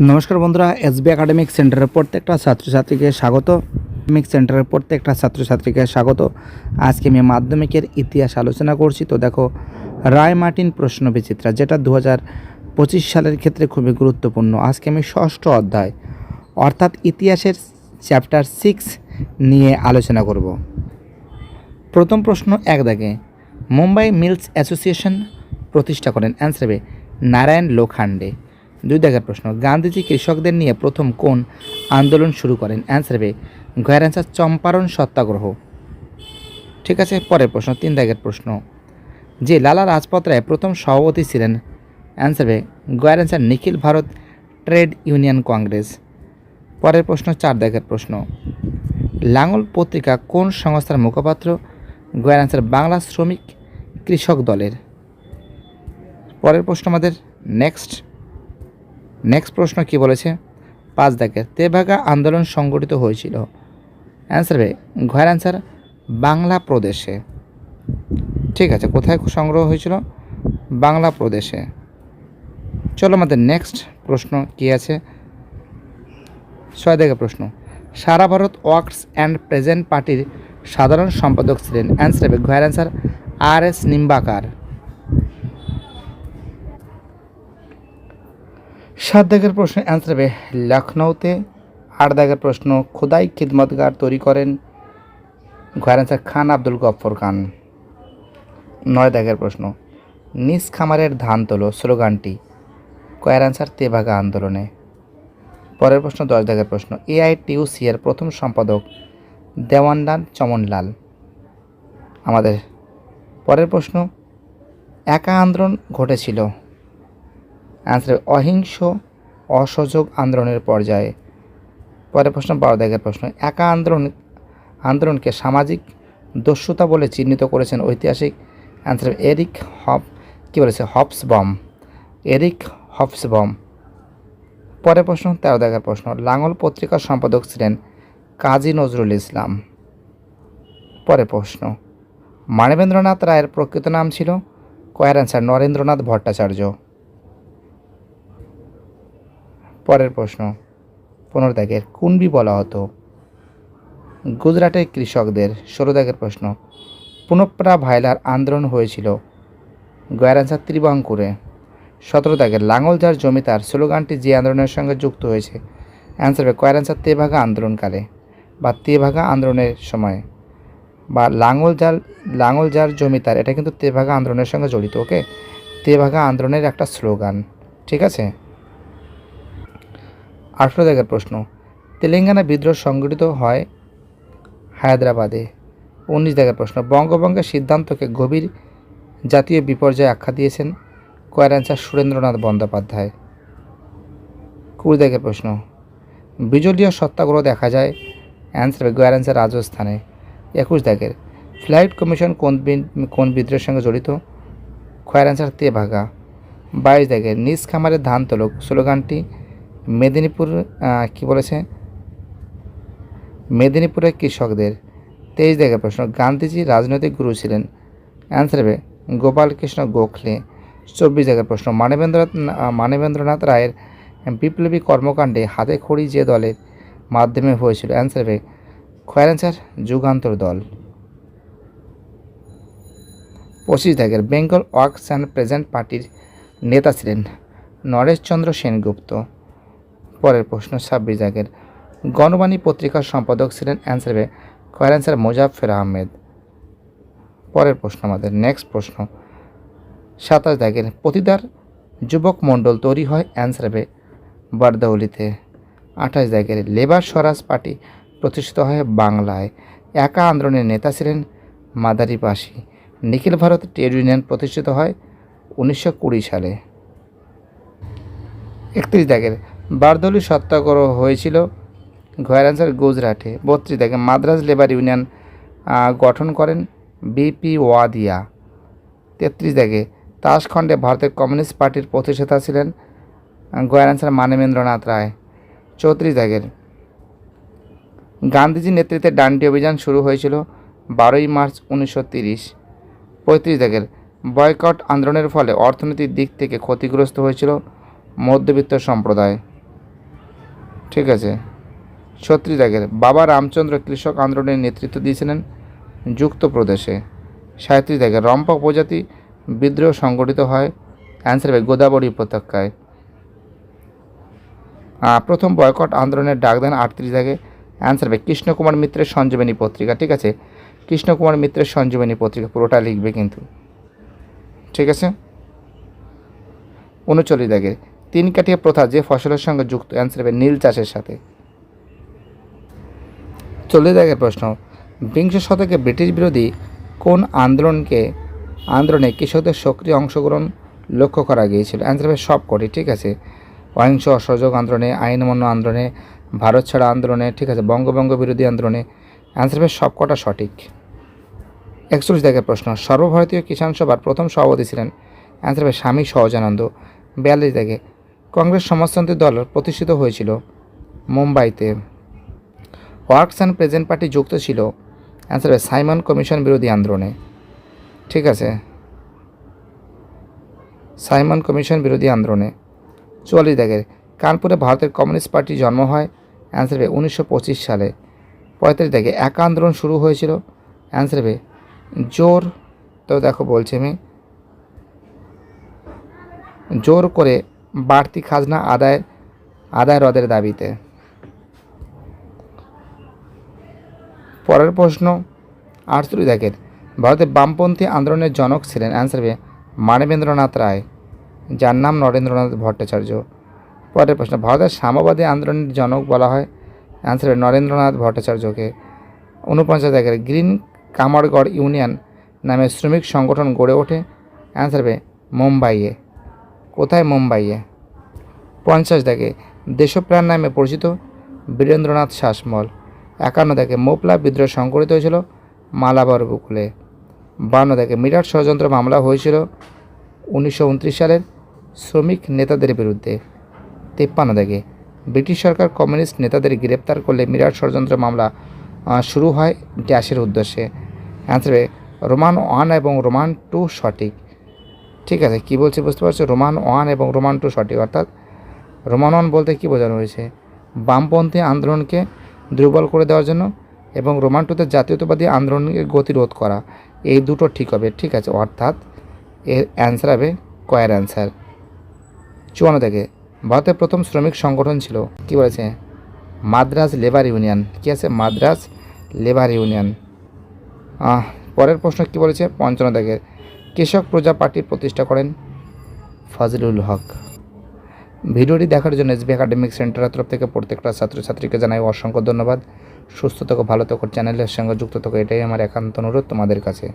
নমস্কার বন্ধুরা, SB academic সেন্টারের প্রত্যেকটা ছাত্রছাত্রীকে স্বাগত। একাডেমিক সেন্টারের প্রত্যেকটা ছাত্রছাত্রীকে স্বাগত। আজকে আমি মাধ্যমিকের ইতিহাস আলোচনা করছি। তো দেখো রায় মার্টিন প্রশ্ন বিচিত্রা যেটা দু পঁচিশ সালের ক্ষেত্রে খুবই গুরুত্বপূর্ণ। আজকে আমি ষষ্ঠ অধ্যায়, অর্থাৎ ইতিহাসের চ্যাপ্টার সিক্স নিয়ে আলোচনা করব। প্রথম প্রশ্ন এক দাগে, মুম্বাই মিলস অ্যাসোসিয়েশন প্রতিষ্ঠা করেন। অ্যান্সার হবে, নারায়ণ লোখান্ডে। দুই দাগের প্রশ্ন, গান্ধীজি কৃষকদের নিয়ে প্রথম কোন আন্দোলন শুরু করেন? অ্যান্সার হবে গয়ের অ্যান্সার চম্পারণ সত্যাগ্রহ। ঠিক আছে, পরের প্রশ্ন, তিন দাগের প্রশ্ন। যে লালা রাজপথ রায় প্রথম সভাপতি ছিলেন। অ্যান্সার হবে গয়ের অ্যান্সার নিখিল ভারত ট্রেড ইউনিয়ন কংগ্রেস। পরের প্রশ্ন, চার দাগের প্রশ্ন। লাঙল পত্রিকা কোন সংস্থার মুখপাত্র? গয়ের অ্যান্সার বাংলা শ্রমিক কৃষক দলের। পরের প্রশ্ন আমাদের নেক্সট নেক্সট প্রশ্ন কি বলেছে? পাঁচ দাগের তেভাগা আন্দোলন সংগঠিত হয়েছিল। অ্যান্সার হবে ঘয়ের অ্যান্সার, বাংলা প্রদেশে। ঠিক আছে, কোথায় সংগ্রহ হয়েছিল? বাংলা প্রদেশে। চলো আমাদের নেক্সট প্রশ্ন কি আছে? ছয় দাগের প্রশ্ন, সারা ভারত ওয়ার্কস অ্যান্ড প্রেজেন্ট পার্টির সাধারণ সম্পাদক ছিলেন। অ্যান্সার হবে ঘয়ের অ্যান্সার, আর এস নিম্বাকার। সাত দাগের প্রশ্ন অ্যান্সার হবে লখনৌতে, আট দাগের প্রশ্ন খোদাই খিদমতগার তৈরি করেন। ঘয়ের অ্যান্সার খান আব্দুল গফর খান। নয় দাগের প্রশ্ন, নিজ খামারের ধান তোলো, স্লোগানটি, কয়ের অ্যান্সার তেভাগা আন্দোলনে। পরের প্রশ্ন দশ দাগের প্রশ্ন, এআইটিউসি এর প্রথম সম্পাদক দেওয়ানলাল চমনলাল। আমাদের পরের প্রশ্ন, একা আন্দোলন ঘটেছিল। অ্যান্সার অহিংস অসহযোগ আন্দোলনের পর্যায়ে। পরের প্রশ্ন বারো দাগের প্রশ্ন। একা আন্দোলন, আন্দোলনকে সামাজিক দস্যুতা বলে চিহ্নিত করেছেন ঐতিহাসিক অ্যান্সার এরিক হপ, কী বলেছে? Hobsbawm Eric Hobsbawm পরের প্রশ্ন তেরো দাগের প্রশ্ন। লাঙল পত্রিকার সম্পাদক ছিলেন কাজী নজরুল ইসলাম। পরের প্রশ্ন, মানবেন্দ্রনাথ রায়ের প্রকৃত নাম ছিল? কয়ার অ্যান্সার নরেন্দ্রনাথ ভট্টাচার্য। পরের প্রশ্ন। পনেরো দাগের কুনবি বলা হতো? গুজরাটের কৃষকদের ষোলো দাগের প্রশ্ন। পুনঃপ্রা ভাইলার আন্দোলন হয়েছিল গয়ের ত্রিবাঙ্কুরে। সতেরো দাগের লাঙল যার জমিদার স্লোগানটি যে আন্দোলনের সঙ্গে যুক্ত হয়েছে। অ্যান্সার হবে কয়ের অ্যান্সার তেভাগা আন্দোলনকালে বা তেভাগা আন্দোলনের সময়। বা লাঙল জাল লাঙল যার জমিদার এটা কিন্তু তেভাগা আন্দোলনের সঙ্গে জড়িত, ওকে? তেভাগা আন্দোলনের একটা স্লোগান, ঠিক আছে? আঠেরো জায়গার প্রশ্ন। তেলেঙ্গানা বিদ্রোহ সংগঠিত হয় হায়দ্রাবাদে। উনিশ জায়গার প্রশ্ন, বঙ্গভঙ্গের সিদ্ধান্তকে গভীর জাতীয় বিপর্যয় আখ্যা দিয়েছেন কয়ের অ্যান্সার সুরেন্দ্রনাথ বন্দ্যোপাধ্যায়। কুড়ি দাগের প্রশ্ন বিজলীয় সত্যাগ্রহ দেখা যায় অ্যান্সার গোয়ার অ্যান্সার রাজস্থানে। একুশ দাগের, ফ্লাইট কমিশন কোন কোন বিদ্রোহের সঙ্গে জড়িত? খয়ের অ্যান্সার তেভাগা বাইশ দাগের, নিজ খামারে ধান তোলক, স্লোগানটি মেদিনীপুর কি বলেছে? মেদিনীপুরের কৃষকদের তেইশ দাগের প্রশ্ন। গান্ধীজি রাজনৈতিক গুরু ছিলেন। অ্যান্সার হবে গোপালকৃষ্ণ গোখলে চব্বিশ জায়গার প্রশ্ন। মানবেন্দ্রনাথ আহ, মানবেন্দ্রনাথ রায়ের বিপ্লবী কর্মকাণ্ডে হাতে খড়ি যে দলের মাধ্যমে হয়েছিল। অ্যান্সার হবে খয়ের অ্যান্সার যুগান্তর দল। পঁচিশ দাগের বেঙ্গল ওয়ার্কস অ্যান্ড প্রেজেন্ট পার্টির নেতা ছিলেন নরেশচন্দ্র সেনগুপ্ত। পরের প্রশ্ন, ছাব্বিশ দাগের গণবাণী পত্রিকার সম্পাদক ছিলেন অ্যান্সার হবে খয়ের অ্যান্সার মোজাফফর আহমেদ। পরের প্রশ্ন আমাদের নেক্সট প্রশ্ন, সাতাশ দাগের প্রতিদার যুবক মণ্ডল তৈরি হয় অ্যান্সার হবে বারদাউলিতে। আঠাশ দাগের লেবার স্বরাজ পার্টি প্রতিষ্ঠিত হয় বাংলায়। একা আন্দোলনের নেতা ছিলেন মাদারি পাশি। নিখিল ভারত ট্রেড ইউনিয়ন প্রতিষ্ঠিত হয় উনিশশো কুড়ি সালে। একত্রিশ দাগের বারদৌলি সত্যাগ্রহ হয়েছিল ঘয়ের অ্যান্সার গুজরাটে। বত্রিশ দাগে মাদ্রাজ লেবার ইউনিয়ন গঠন করেন বিপি ওয়াদিয়া। তেত্রিশ দাগে তাসখণ্ডে ভারতের কমিউনিস্ট পার্টির প্রতিষ্ঠাতা ছিলেন গয়ের অ্যান্সার মানবেন্দ্রনাথ রায়। চৌত্রিশ দাগের গান্ধীজির নেতৃত্বে ডান্ডি অভিযান শুরু হয়েছিল বারোই মার্চ উনিশশো তিরিশ। পঁয়ত্রিশ দাগের বয়কট আন্দোলনের ফলে অর্থনৈতিক দিক থেকে ক্ষতিগ্রস্ত হয়েছিল মধ্যবিত্ত সম্প্রদায়। ঠিক আছে। ছত্রিশ দাগের বাবা রামচন্দ্র কৃষক আন্দোলনের নেতৃত্ব দিয়েছিলেন যুক্ত প্রদেশে সাঁত্রিশ দাগের রম্পা উপজাতি বিদ্রোহ সংগঠিত হয় অ্যান্সার হবে গোদাবরী উপত্যকায়। প্রথম বয়কট আন্দোলনের ডাক দেন আটত্রিশ দাগে অ্যান্সার হবে কৃষ্ণকুমার মিত্রের সঞ্জীবনী পত্রিকা। ঠিক আছে? কৃষ্ণকুমার মিত্রের সঞ্জীবনী পত্রিকা পুরোটা লিখবে কিন্তু। ঠিক আছে? উনচল্লিশ দাগের তিন কাঠিয়া প্রথা যে ফসলের সঙ্গে যুক্ত অ্যান্সার হবে নীল চাষের সাথে। চল্লিশ দাগের প্রশ্ন। বিংশ শতকে ব্রিটিশ বিরোধী কোন আন্দোলনকে, আন্দোলনে কৃষকদের সক্রিয় অংশগ্রহণ লক্ষ্য করা গিয়েছিল? অ্যান্সার হবে সব কটি ঠিক আছে? অহিংস, অসহযোগ আন্দোলনে, আইন অমান্য আন্দোলনে, ভারত ছাড়া আন্দোলনে, ঠিক আছে? বঙ্গবঙ্গ বিরোধী আন্দোলনে। অ্যান্সার হবে সব কটা সঠিক। একচল্লিশ দাগের প্রশ্ন, সর্বভারতীয় কিষাণ সভার প্রথম সভাপতি ছিলেন অ্যান্সার হবে স্বামী সহজানন্দ। বিয়াল্লিশ দাগে কংগ্রেস সমাজতন্ত্রী দল প্রতিষ্ঠিত হয়েছিল মুম্বাইতে। ওয়ার্কস অ্যান্ড প্রেজেন্ট পার্টি যুক্ত ছিল অ্যান্সার সাইমন কমিশন বিরোধী আন্দোলনে। ঠিক আছে? সাইমন কমিশন বিরোধী আন্দোলনে। চুয়াল্লিশ দাগের কানপুরে ভারতের কমিউনিস্ট পার্টি জন্ম হয় অ্যান্সার হবে উনিশশো পঁচিশ সালে। পঁয়তাল্লিশ দাগে একা আন্দোলন শুরু হয়েছিল অ্যান্সার হবে জোর, তো দেখো বলছি আমি, জোর করে বাড়তি খাজনা আদায় আদায় রদের দাবিতে। পরের প্রশ্ন, আটচল্লিশ দেখেন ভারতের বামপন্থী আন্দোলনের জনক ছিলেন অ্যান্সার হবে মানবেন্দ্রনাথ রায়, যার নাম নরেন্দ্রনাথ ভট্টাচার্য। পরের প্রশ্ন, ভারতের সাম্যবাদী আন্দোলনের জনক বলা হয় অ্যান্সার নরেন্দ্রনাথ ভট্টাচার্যকে। উনপঞ্চাশ দেখেন, গ্রিন কামারগড় ইউনিয়ন নামে শ্রমিক সংগঠন গড়ে ওঠে অ্যান্সার হবে মুম্বাইয়ে। কোথায় মুম্বাইয়ে? পঞ্চাশ দেখে দেশপ্রাণ নামে পরিচিত বীরেন্দ্রনাথ শাসমল একান্ন দেখে মোপলা বিদ্রোহ সংঘটিত হয়েছিল মালাবার উপকূলে বান্ন দেখে মিরাট ষড়যন্ত্র মামলা হয়েছিল উনিশশো উনত্রিশ সালের শ্রমিক নেতাদের বিরুদ্ধে। তিপ্পান্ন দেখে ব্রিটিশ সরকার কমিউনিস্ট নেতাদের গ্রেপ্তার করলে মিরাট ষড়যন্ত্র মামলা শুরু হয় ড্যাশের উদ্দেশ্যে। অ্যান্সারে রোমান ওয়ান এবং রোমান টু সঠিক। ঠিক আছে, কী বলছে বুঝতে পারছ? রোমান ওয়ান এবং রোমান টু সঠিক, অর্থাৎ রোমান ওয়ান বলতে কী বোঝানো হয়েছে? বামপন্থী আন্দোলনকে দুর্বল করে দেওয়ার জন্য এবং রোমান টুতে জাতীয়তাবাদী আন্দোলনকে গতিরোধ করা, এই দুটো ঠিক হবে, ঠিক আছে? অর্থাৎ এর অ্যান্সার হবে কয়ের অ্যান্সার চুয়ান্ন থেকে, ভারতের প্রথম শ্রমিক সংগঠন ছিল, কি বলেছে? মাদ্রাজ লেবার ইউনিয়ন, কি আছে? Madras labour union. পরের প্রশ্ন কি বলেছে? পঞ্চান্ন থেকে কৃষক প্রজা পার্টি প্রতিষ্ঠা করেন ফাজিলুল হক। ভিডিওটি দেখার জন্য এসবি একাডেমিক সেন্টারের তরফ থেকে প্রত্যেকটা ছাত্রছাত্রীকে জানাই অসংখ্য ধন্যবাদ। সুস্থ থাকো, ভালো থাকো চ্যানেলের সঙ্গে যুক্ত থাকো, এটাই আমার একান্ত অনুরোধ তোমাদের কাছে।